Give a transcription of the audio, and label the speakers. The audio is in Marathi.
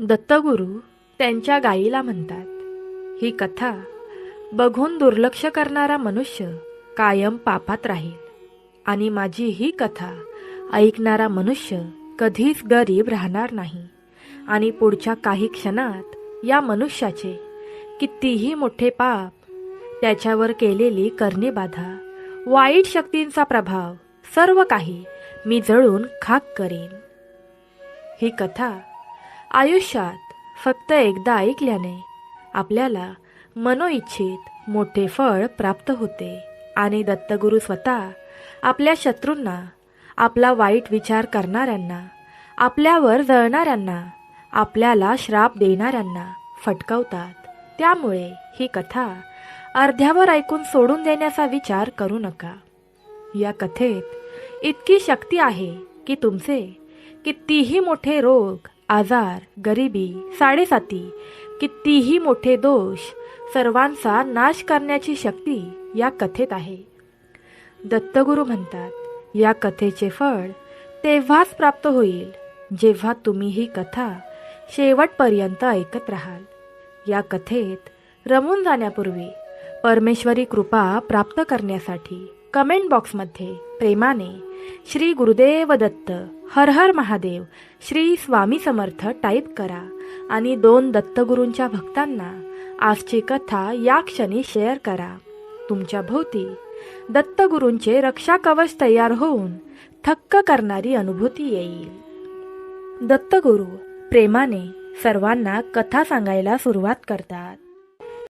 Speaker 1: दत्तगुरू त्यांच्या गायीला म्हणतात ही कथा बघून दुर्लक्ष करणारा मनुष्य कायम पापात राहील. आणि माझी ही कथा ऐकणारा मनुष्य कधीच गरीब राहणार नाही. आणि पुढच्या काही क्षणात या मनुष्याचे कितीही मोठे पाप त्याच्यावर केलेली करणे बाधा वाईट शक्तींचा प्रभाव सर्व काही मी जळून खाक करेन. ही कथा आयुष्यात फक्त एकदा ऐकल्याने आपल्याला मनोइच्छित मोठे फळ प्राप्त होते. आणि दत्तगुरू स्वतः आपल्या शत्रूंना आपला वाईट विचार करणाऱ्यांना आपल्यावर जळणाऱ्यांना आपल्याला श्राप देणाऱ्यांना फटकावतात. त्यामुळे ही कथा अर्ध्यावर ऐकून सोडून देण्याचा विचार करू नका. या कथेत इतकी शक्ती आहे की तुमचे कितीही मोठे रोग आजार गरिबी साडेसाती कितीही मोठे दोष सर्वांचा नाश करण्याची शक्ती या कथेत आहे. दत्तगुरू म्हणतात या कथेचे फळ तेव्हाच प्राप्त होईल जेव्हा तुम्ही ही कथा शेवटपर्यंत ऐकत राहाल. या कथेत रमून जाण्यापूर्वी परमेश्वरी कृपा प्राप्त करण्यासाठी कमेंट बॉक्समध्ये प्रेमाने श्री गुरुदेव दत्त हर हर महादेव श्री स्वामी समर्थ टाईप करा. आणि दोन दत्तगुरूंच्या भक्तांना आजची कथा या क्षणी शेअर करा. तुमच्या भोवती दत्तगुरूंचे रक्षा कवच तयार होऊन थक्क करणारी अनुभूती येईल. दत्तगुरू प्रेमाने सर्वांना कथा सांगायला सुरुवात करतात.